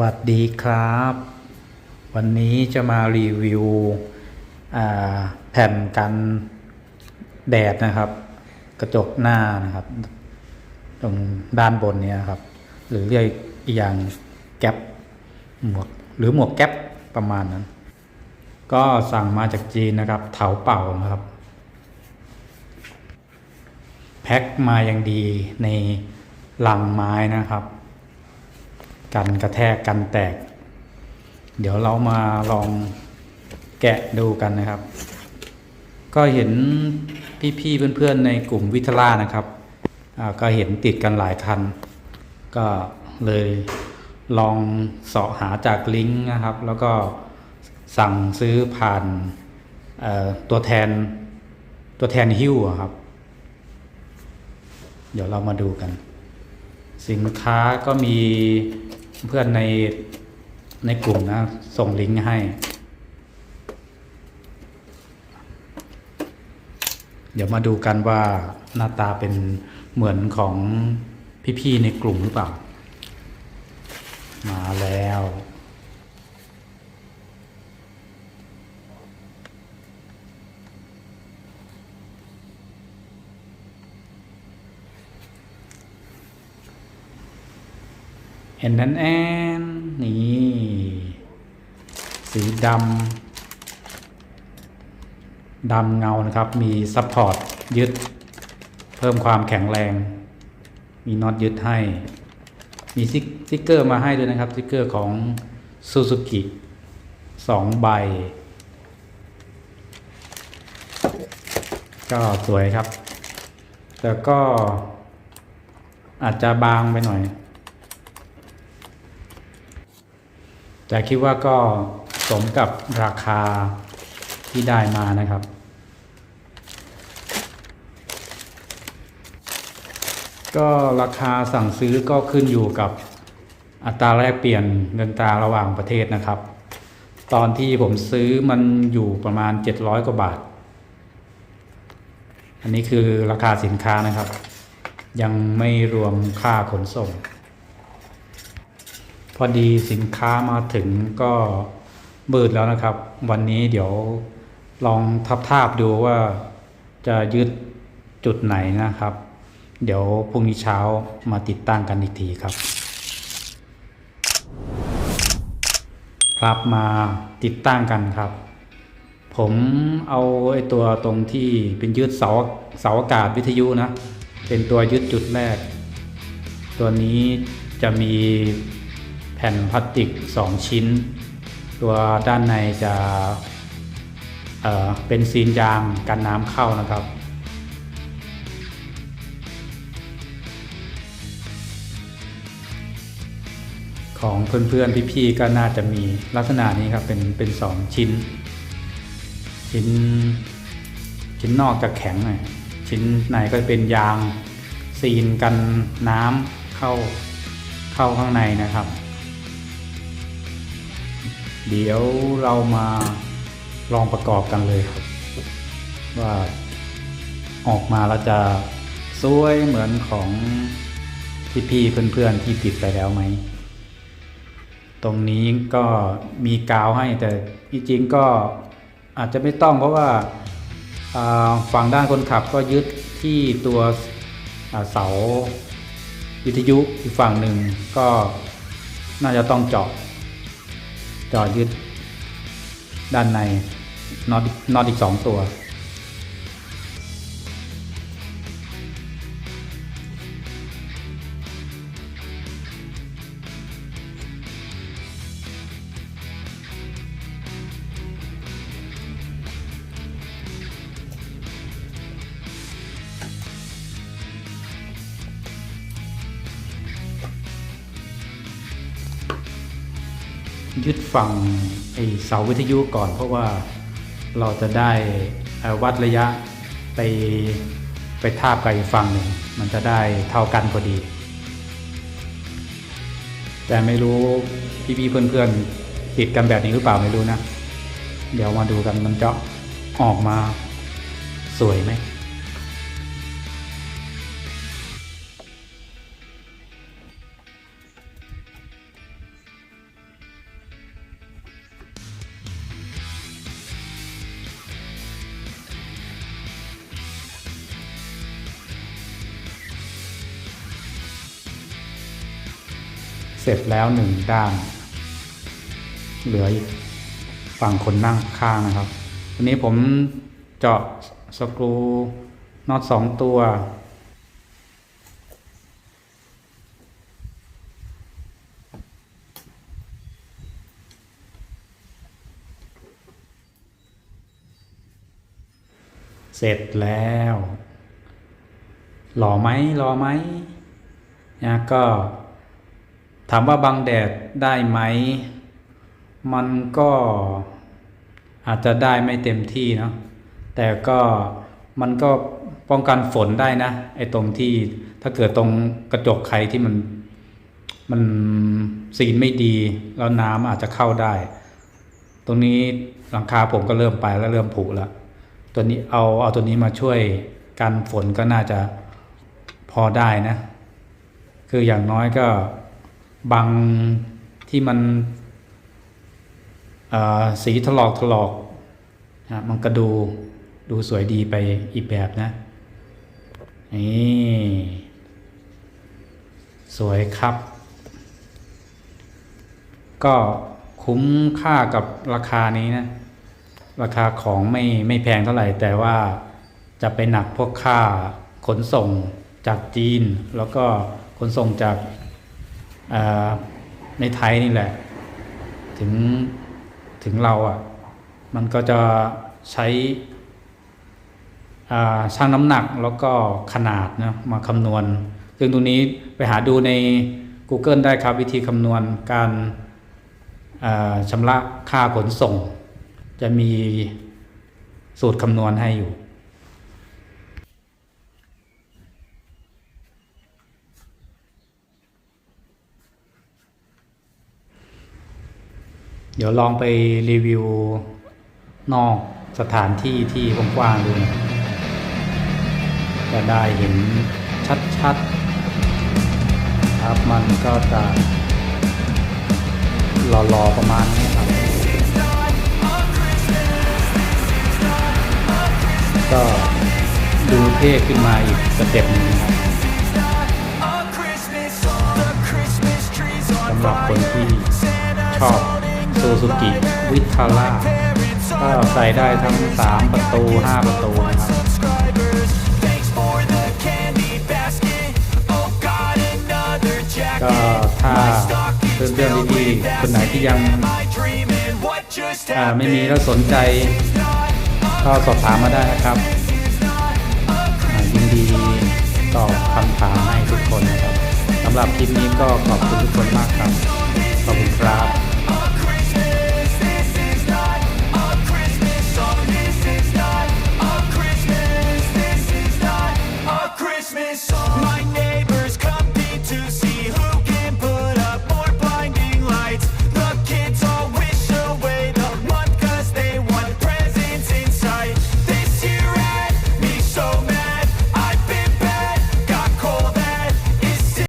วัสดีครับ วันนี้จะมารีวิวแผ่นกันแดดนะครับ กระจกหน้านะครับ ตรงด้านบนเนี้ครับ หรือเรียกอีกอย่างแก๊ปหมวกหรือหมวกแก๊ปประมาณนั้น ก็สั่งมาจากจีนนะครับ เถาเป่านะครับ แพ็คมาอย่างดีในลังไม้นะครับ กันกระแทกกันแตก เดี๋ยวเรามาลองแกะดูกันนะครับ ก็เห็นพี่ๆเพื่อนๆในกลุ่มวิทล่านะครับก็เห็นติดกันหลายคัน ก็เลยลองเสาะหาจากลิงก์นะครับ แล้วก็สั่งซื้อผ่านตัวแทนตัวแทนฮิ้วครับ เดี๋ยวเรามาดูกัน สินค้าก็มี เพื่อนในในกลุ่มนะ ส่งลิงก์ให้ เดี๋ยวมาดูกันว่าหน้าตาเป็นเหมือนของพี่ ๆ ในกลุ่มหรือเปล่า มาแล้ว เห็นนั้นแอนนี่สีดำดำเงานะครับ มีซัพพอร์ตยึด เพิ่มความแข็งแรง มีน็อตยึดให้ มีสติ๊กเกอร์มาให้ด้วยนะครับสติ๊กเกอร์ของซูซูกิสองใบ ก็สวยครับ แต่ก็อาจจะบางไปหน่อย แต่คิดว่าก็สมกับราคาที่ได้มานะครับ ก็ราคาสั่งซื้อก็ขึ้นอยู่กับอัตราแลกเปลี่ยนเงินตราระหว่างประเทศนะครับ ตอนที่ผมซื้อมันอยู่ประมาณ 700 กว่าบาท อันนี้คือราคาสินค้านะครับ ยังไม่รวมค่าขนส่ง พอดีสินค้ามาถึงก็มืดแล้วนะครับ วันนี้เดี๋ยวลองทับทาบดูว่าจะยึดจุดไหนนะครับ เดี๋ยวพรุ่งนี้เช้ามาติดตั้งกันอีกทีครับ ครับมาติดตั้งกันครับ ผมเอาไอ้ตัวตรงที่เป็นยึดเสาเสาอากาศวิทยุนะ เป็นตัวยึดจุดแรก ตัวนี้จะมี ผ่นพลาสติก 2 ชิ้น ตัวด้านในจะเเป็นซีนยางกันน้ำเข้านะครับ ของเพื่อนๆพี่ๆก็น่าจะมีลักษณะนี้ครับเป็นเป็นสองชิ้น ชิ้น ชิ้นนอกจะแข็งหน่อยชิ้นในก็จะเป็นยางซีนกันน้ำเข้าเข้าข้างในนะครับ เดี๋ยวเรามาลองประกอบกันเลยครับ ว่าออกมาแล้วจะสวยเหมือนของพี่ๆเพื่อนๆที่ติดไปแล้วไหม ตรงนี้ก็มีกาวให้แต่จริงๆก็อาจจะไม่ต้องเพราะว่าฝั่งด้านคนขับก็ยึดที่ตัวอ่าเสาวิทยุอีกฝั่งหนึ่งก็น่าจะต้องเจาะ จอยึดด้านในน็อตน็อตอีกสองตัว ยึดฝั่งไอเสาวิทยุก่อน เพราะว่าเราจะได้วัดระยะไปไปทาบกับอีกฝั่งหนึ่งมันจะได้เท่ากันพอดี แต่ไม่รู้พี่ๆเพื่อนๆติดกันแบบนี้หรือเปล่าไม่รู้นะ เดี๋ยวมาดูกันมันจะออกมาสวยไหม เสร็จแล้วหนึ่งด้าน เหลืออีกฝั่งคนนั่งข้างนะครับวันนี้ผมเจาะสกรูน็อตสองตัว เสร็จแล้ว หล่อไหมหล่อไหมนะก็ ถามว่าบังแดดได้ไหม มันก็อาจจะได้ไม่เต็มที่เนาะ แต่ก็มันก็ป้องกันฝนได้นะ ไอ้ตรงที่ถ้าเกิดตรงกระจกใครที่มันมันซีนไม่ดี แล้วน้ำอาจจะเข้าได้ ตรงนี้หลังคาผมก็เริ่มไปแล้วเริ่มผุแล้ว ตัวนี้เอาเอาตัวนี้มาช่วยกันฝนก็น่าจะพอได้นะ คืออย่างน้อยก็ บางที่มันสีถลอกถลอกนะมันก็ดูดูสวยดีไปอีกแบบนะนี่สวยครับ ก็คุ้มค่ากับราคานี้นะ ราคาของไม่ไม่แพงเท่าไหร่ แต่ว่าจะไปหนักพวกค่าขนส่งจากจีน แล้วก็ขนส่งจาก ในไทยนี่แหละ ถึงถึงเราอะ่ะ มันก็จะใช้ช่างน้ำหนักแล้วก็ขนาดนะมาคำนวณ ซึ่งตรงนี้ไปหาดูใน Google ได้ครับวิธีคำนวณการชำระค่าขนส่ง จะมีสูตรคำนวณให้อยู่ เดี๋ยวลองไปรีวิวนอกสถานที่ที่กว้างๆดูนะจะได้เห็นชัดๆครับมันก็จะรอๆประมาณนี้ครับ ก็ดูเท่ขึ้นมาอีกสเต็ปหนึงครับสำหรับคนที่ชอบ ซูซูกิวิทาร่าก็ใส่ได้ทั้ง 3 ประตู 5 ประตูนะครับก็ถ้าเพื่อนเพื่อนๆพี่ๆคนไหนที่ยังไม่มีแล้วสนใจ ก็สอบถามมาได้นะครับยินดีตอบคำถามให้ทุกคนนะครับสำหรับคลิปนี้ก็ขอบคุณทุกคนมากครับ ขอบคุณครับ